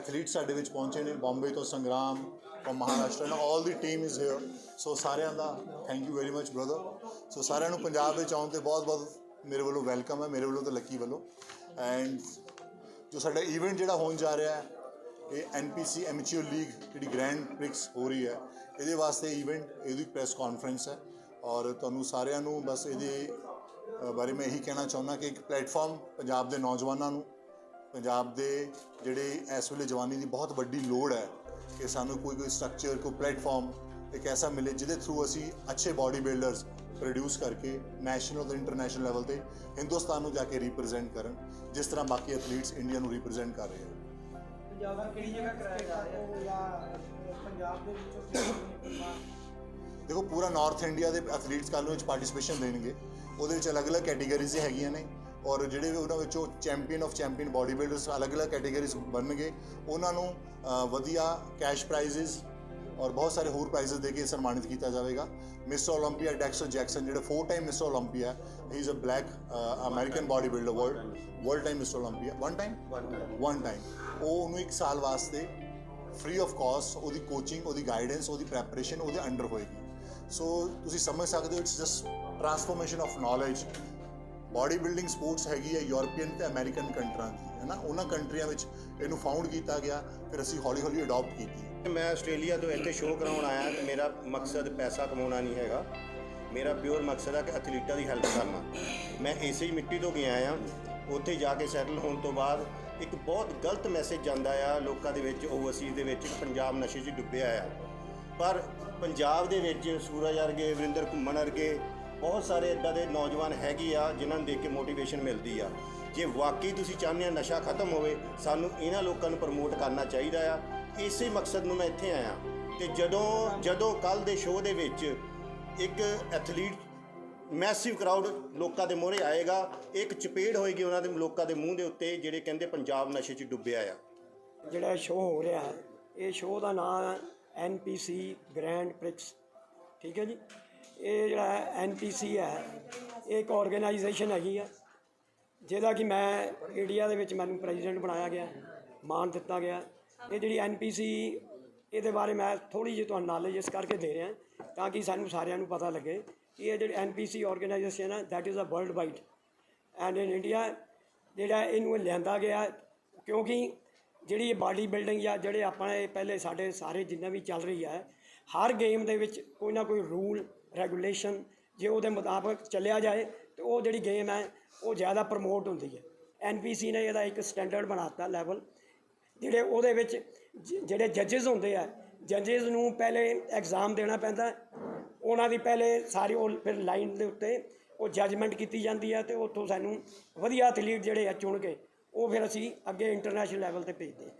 Athletes ਸਾਡੇ ਵਿੱਚ ਪਹੁੰਚੇ ਨੇ, ਬੰਬੇ ਤੋਂ ਸੰਗਰਾਮ ਤੋਂ ਮਹਾਰਾਸ਼ਟਰ ਐਂਡ 올 ਦੀ ਟੀਮ ਇਜ਼ ਹੇਅਰ ਸੋ ਸਾਰਿਆਂ ਦਾ thank you very much brother so ਸਾਰਿਆਂ ਨੂੰ ਪੰਜਾਬ ਵਿੱਚ ਆਉਣ ਤੇ ਬਹੁਤ ਬਹੁਤ ਮੇਰੇ ਵੱਲੋਂ ਵੈਲਕਮ ਹੈ, ਮੇਰੇ ਵੱਲੋਂ ਤੇ ਲੱਕੀ ਵੱਲੋਂ। ਐਂਡ ਜੋ ਸਾਡਾ ਇਵੈਂਟ ਜਿਹੜਾ ਹੋਣ ਜਾ ਰਿਹਾ ਹੈ, ਇਹ ਐਨਪੀਸੀ ਐਮੇਚਿਓਰ ਲੀਗ ਜਿਹੜੀ ਗ੍ਰੈਂਡ ਪ੍ਰਿਕਸ ਹੋ ਰਹੀ ਹੈ, ਇਹਦੇ ਵਾਸਤੇ ਇਵੈਂਟ ਇਹਦੀ ਪ੍ਰੈਸ ਕਾਨਫਰੰਸ ਹੈ। ਔਰ ਤੁਹਾਨੂੰ ਸਾਰਿਆਂ ਨੂੰ ਬਸ ਇਹਦੇ ਬਾਰੇ ਮੈਂ ਇਹੀ ਕਹਿਣਾ ਚਾਹੁੰਦਾ ਕਿ ਇੱਕ ਪਲੇਟਫਾਰਮ ਪੰਜਾਬ ਦੇ ਨੌਜਵਾਨਾਂ ਨੂੰ ਪੰਜਾਬ ਦੇ ਜਿਹੜੇ ਇਸ ਵੇਲੇ ਜਵਾਨੀ ਦੀ ਬਹੁਤ ਵੱਡੀ ਲੋੜ ਹੈ ਕਿ ਸਾਨੂੰ ਕੋਈ ਕੋਈ ਸਟਰਕਚਰ ਕੋਈ ਪਲੇਟਫਾਰਮ ਇੱਕ ਐਸਾ ਮਿਲੇ ਜਿਹਦੇ ਥਰੂ ਅਸੀਂ ਅੱਛੇ ਬਾਡੀ ਬਿਲਡਰਸ ਪ੍ਰੋਡਿਊਸ ਕਰਕੇ ਨੈਸ਼ਨਲ ਤੇ ਇੰਟਰਨੈਸ਼ਨਲ ਲੈਵਲ ਤੇ ਹਿੰਦੁਸਤਾਨ ਨੂੰ ਜਾ ਕੇ ਰਿਪਰੈਜ਼ੈਂਟ ਕਰਨ ਜਿਸ ਤਰ੍ਹਾਂ ਬਾਕੀ ਐਥਲੀਟਸ ਇੰਡੀਆ ਨੂੰ ਰਿਪਰੈਜ਼ੈਂਟ ਕਰ ਰਹੇ ਹਨ। ਪੰਜਾਬ ਦਾ ਕਿਹੜੀ ਜਗ੍ਹਾ ਕਰਾਇਆ ਜਾ ਰਿਹਾ? ਹੈ ਪੰਜਾਬ ਦੇ ਵਿੱਚੋਂ ਦੇਖੋ ਪੂਰਾ ਨਾਰਥ ਇੰਡੀਆ ਦੇ ਐਥਲੀਟਸ ਕੱਲ੍ਹ ਨੂੰ ਵਿੱਚ ਪਾਰਟਿਸਿਪੇਸ਼ਨ ਦੇਣਗੇ। ਉਹਦੇ ਵਿੱਚ ਅਲੱਗ-ਅਲੱਗ ਕੈਟਾਗਰੀਜ਼ ਹੈਗੀਆਂ ਨੇ। ਔਰ ਜਿਹੜੇ ਉਹਨਾਂ ਵਿੱਚੋਂ champion of champion body builders ਅਲੱਗ-ਅਲੱਗ ਕੈਟਾਗਰੀਜ਼ ਬਣਨਗੇ ਉਹਨਾਂ ਨੂੰ ਵਧੀਆ ਕੈਸ਼ ਪ੍ਰਾਈਜ਼ਸ ਔਰ ਬਹੁਤ ਸਾਰੇ ਹੋਰ ਪ੍ਰਾਈਜ਼ਸ ਦੇ ਕੇ ਸਨਮਾਨਿਤ ਕੀਤਾ ਜਾਵੇਗਾ। ਮਿਸ 올림픽ਆ ਡੈਕਸਰ ਜੈਕਸਨ ਜਿਹੜੇ ਫੋਰ ਟਾਈਮ ਮਿਸ 올림픽ਆ he is a black American body builder world world time miss 올림픽ਆ one time one time ਉਹ ਉਹਨੂੰ ਇੱਕ ਸਾਲ ਵਾਸਤੇ ਫ੍ਰੀ ਆਫ ਕਾਸਟ ਉਹਦੀ ਕੋਚਿੰਗ ਉਹਦੀ ਗਾਈਡੈਂਸ ਉਹਦੀ ਪ੍ਰੈਪਰੇਸ਼ਨ ਉਹਦੇ ਅੰਡਰ ਹੋਏਗੀ। ਸੋ ਤੁਸੀਂ ਸਮਝ ਸਕਦੇ ਹੋ it's just transformation of knowledge body building sports ਹੈਗੀ ਹੈ ਯੂਰੋਪੀਅਨ ਤੇ ਅਮਰੀਕਨ ਕੰਟਰੀਆਂ ਦੀ, ਹੈ ਨਾ? ਉਹਨਾਂ ਕੰਟਰੀਆਂ ਵਿੱਚ ਇਹਨੂੰ ਫਾਊਂਡ ਕੀਤਾ ਗਿਆ, ਫਿਰ ਅਸੀਂ ਹੌਲੀ ਹੌਲੀ ਅਡਾਪਟ ਕੀਤੀ ਮੈਂ ਆਸਟ੍ਰੇਲੀਆ ਤੋਂ ਇੱਥੇ ਸ਼ੋਅ ਕਰਾਉਣ ਆਇਆ ਤੇ ਮੇਰਾ ਮਕਸਦ ਪੈਸਾ ਕਮਾਉਣਾ ਨਹੀਂ ਹੈਗਾ। ਮੇਰਾ ਪਿਓਰ ਮਕਸਦ ਹੈ ਕਿ ਐਥਲੀਟਾਂ ਦੀ ਹੈਲਪ ਕਰਨਾ। ਮੈਂ ਇਸੇ ਹੀ ਮਿੱਟੀ ਤੋਂ ਗਿਆ ਆ। ਉੱਥੇ ਜਾ ਕੇ ਸੈਟਲ ਹੋਣ ਤੋਂ ਬਾਅਦ ਇੱਕ ਬਹੁਤ ਗਲਤ ਮੈਸੇਜ ਜਾਂਦਾ ਆ ਲੋਕਾਂ ਦੇ ਵਿੱਚ ਓਵਰਸੀਜ਼ ਦੇ ਵਿੱਚ ਪੰਜਾਬ ਨਸ਼ੇ 'ਚ ਡੁੱਬਿਆ ਆ। ਪਰ ਪੰਜਾਬ ਦੇ ਵਿੱਚ ਸੂਰਜ ਵਰਗੇ, ਵਰਿੰਦਰ ਘੁੰਮਣ ਵਰਗੇ ਬਹੁਤ ਸਾਰੇ ਇਦਾਂ ਦੇ ਨੌਜਵਾਨ ਹੈਗੇ ਆ, ਜਿਨ੍ਹਾਂ ਨੂੰ ਦੇਖ ਕੇ ਮੋਟੀਵੇਸ਼ਨ ਮਿਲਦੀ ਆ। ਜੇ ਵਾਕਈ ਤੁਸੀਂ ਚਾਹੁੰਦੇ ਆ ਨਸ਼ਾ ਖਤਮ ਹੋਵੇ, ਸਾਨੂੰ ਇਹਨਾਂ ਲੋਕਾਂ ਨੂੰ ਪ੍ਰਮੋਟ ਕਰਨਾ ਚਾਹੀਦਾ ਆ। ਇਸੇ ਮਕਸਦ ਨੂੰ ਮੈਂ ਇੱਥੇ ਆਇਆ। ਤੇ ਜਦੋਂ ਜਦੋਂ ਕੱਲ ਦੇ ਸ਼ੋਅ ਦੇ ਵਿੱਚ ਇੱਕ ਐਥਲੀਟ ਮੈਸਿਵ ਕਰਾਊਡ ਲੋਕਾਂ ਦੇ ਮੂਹਰੇ ਆਏਗਾ, ਇੱਕ ਚਪੇੜ ਹੋਏਗੀ ਉਹਨਾਂ ਦੇ, ਲੋਕਾਂ ਦੇ ਮੂੰਹ ਦੇ ਉੱਤੇ, ਜਿਹੜੇ ਕਹਿੰਦੇ ਪੰਜਾਬ ਨਸ਼ੇ 'ਚ ਡੁੱਬਿਆ ਆ। ਜਿਹੜਾ ਸ਼ੋਅ ਹੋ ਰਿਹਾ ਹੈ ਇਹ ਸ਼ੋਅ ਦਾ ਨਾਮ ਹੈ NPC ਗ੍ਰੈਂਡ ਪ੍ਰਿਕਸ ਠੀਕ ਹੈ ਜੀ? ਇਹ ਜਿਹੜਾ NPC ਹੈ, ਇਹ ਇੱਕ ਆਰਗੇਨਾਈਜੇਸ਼ਨ ਹੈਗੀ ਆ, ਜਿਹਦਾ ਕਿ ਮੈਂ ਇੰਡੀਆ ਦੇ ਵਿੱਚ ਮੈਨੂੰ ਪ੍ਰੈਜ਼ੀਡੈਂਟ ਬਣਾਇਆ ਗਿਆ ਮਾਨ ਦਿੱਤਾ ਗਿਆ। ਇਹ ਜਿਹੜੀ NPC ਇਹਦੇ ਬਾਰੇ ਮੈਂ ਥੋੜੀ ਜਿਹੀ ਤੁਹਾਨੂੰ ਨੌਲੇਜ ਇਸ ਕਰਕੇ ਦੇ ਰਿਹਾ, ਤਾਂ ਕਿ ਸਾਨੂੰ ਸਾਰਿਆਂ ਨੂੰ ਪਤਾ ਲੱਗੇ ਕਿ ਇਹ ਜਿਹੜੀ NPC ਆਰਗੇਨਾਈਜੇਸ਼ਨ ਹੈ that is a world wide and in India ਜਿਹੜਾ ਇਹਨੂੰ ਲਿਆਂਦਾ ਗਿਆ, ਕਿਉਂਕਿ ਜਿਹੜੀ ਇਹ ਬਾਡੀ ਬਿਲਡਿੰਗ ਜਾਂ ਜਿਹੜੇ ਆਪਣੇ ਪਹਿਲੇ ਸਾਡੇ ਸਾਰੇ ਜਿੰਨਾ ਵੀ ਚੱਲ ਰਹੀ ਹੈ ਹਰ ਗੇਮ ਦੇ ਵਿੱਚ ਕੋਈ ਨਾ ਕੋਈ ਰੂਲ ਰੈਗੂਲੇਸ਼ਨ ਜੇ ਉਹਦੇ ਮੁਤਾਬਕ ਚੱਲਿਆ ਜਾਏ ਤੇ ਉਹ ਜਿਹੜੀ ਗੇਮ ਹੈ ਉਹ ਜ਼ਿਆਦਾ ਪ੍ਰਮੋਟ ਹੁੰਦੀ ਹੈ। ਐਨਪੀਸੀ ਨੇ ਇਹਦਾ ਇੱਕ ਸਟੈਂਡਰਡ ਬਣਾਤਾ ਲੈਵਲ। ਜਿਹੜੇ ਉਹਦੇ ਵਿੱਚ ਜ- ਜਿਹੜੇ ਜੱਜਸ ਹੁੰਦੇ ਆ, ਜੱਜਸ ਨੂੰ ਪਹਿਲੇ ਐਗਜ਼ਾਮ ਦੇਣਾ ਪੈਂਦਾ। ਉਹਨਾਂ ਦੀ ਪਹਿਲੇ ਸਾਰੀ ਉਹ ਫਿਰ ਲਾਈਨ ਦੇ ਉੱਤੇ ਉਹ ਜੱਜਮੈਂਟ ਕੀਤੀ ਜਾਂਦੀ ਹੈ ਤੇ ਉੱਥੋਂ ਸਾਨੂੰ ਵਧੀਆ ਐਥਲੀਟ ਜਿਹੜੇ ਆ ਚੁਣ ਕੇ, ਉਹ ਫਿਰ ਅਸੀਂ ਅੱਗੇ ਇੰਟਰਨੈਸ਼ਨਲ ਲੈਵਲ ਤੇ ਭੇਜਦੇ